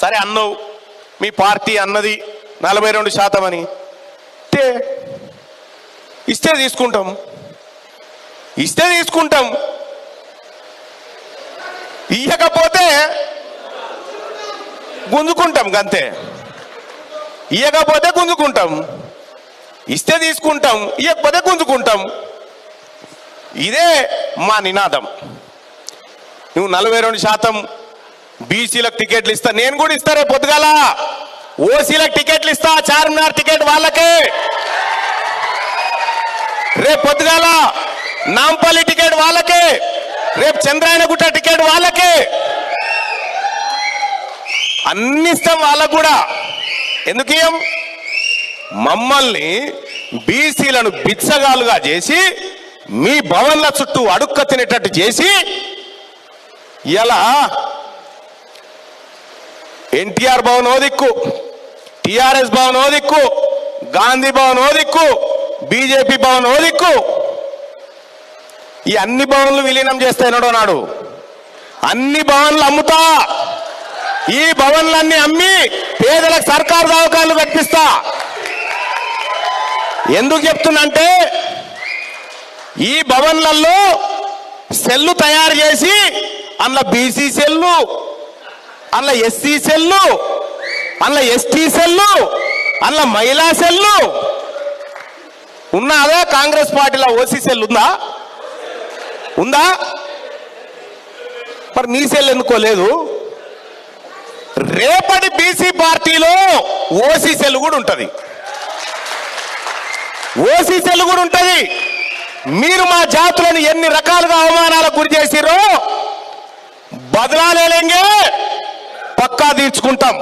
సరే అన్నవు. మీ పార్టీ అన్నది నలభై రెండు శాతం అని. ఇస్తే ఇస్తే తీసుకుంటాం. ఇస్తే తీసుకుంటాం. ఇయ్యకపోతే గుంజుకుంటాం గంతే. ఇయ్యకపోతే గుంజుకుంటాం. ఇస్తే తీసుకుంటాం ఇవ్వకపోతే గుంజుకుంటాం. ఇదే మా నినాదం. నువ్వు నలభై రెండు శాతం బీసీలకు టికెట్లు ఇస్తా. నేను కూడా ఇస్తా రేపు పొద్దుగాల. ఓసీలకు టికెట్లు ఇస్తా. చార్మినార్ టికెట్ వాళ్ళకే. రేపు పొద్దుగాల నాంపల్లి టికెట్ వాళ్ళకే. రేపు చంద్రాయనగుట్ట టికెట్ వాళ్ళకే. అన్ని ఇస్తాం వాళ్ళకు కూడా. ఎందుకేం మమ్మల్ని బీసీలను బిచ్చగాలుగా చేసి మీ భవన్ల చుట్టూ అడుక్క తినేటట్టు చేసి ఇలా ఎన్టీఆర్ భవన్ ఓ దిక్కు టిఆర్ఎస్ భవన్ ఓ దిక్కు గాంధీ భవన్ ఓ దిక్కు బీజేపీ భవన్ ఓ దిక్కు ఈ అన్ని భవన్లు విలీనం చేస్తానడో నాడు. అన్ని భవన్లు అమ్ముతా. ఈ భవన్లన్నీ అమ్మి పేదలకు సర్కారు దవాఖాన్లు కట్టిస్తా. ఎందుకు చెప్తున్నంటే ఈ భవన్లలో సెల్లు తయారు చేసి అందులో బీసీ సెల్లు అందులో ఎస్సీ సెల్లు అందులో ఎస్టీ సెల్లు అందులో మహిళా సెల్లు. ఉన్నదా కాంగ్రెస్ పార్టీలో ఓసీ సెల్ ఉందా? ఉందా? మరి నీ సెల్ ఎందుకోలేదు? రేపటి బీసీ పార్టీలో ఓసీ సెల్ కూడా ఉంటుంది. ఓసీ సెల్ కూడా ఉంటుంది. మీరు మా జాతులను ఎన్ని రకాలుగా అవమానాలకు గురి చేసిరో బదలాలేంగే పక్కా తీర్చుకుంటాం.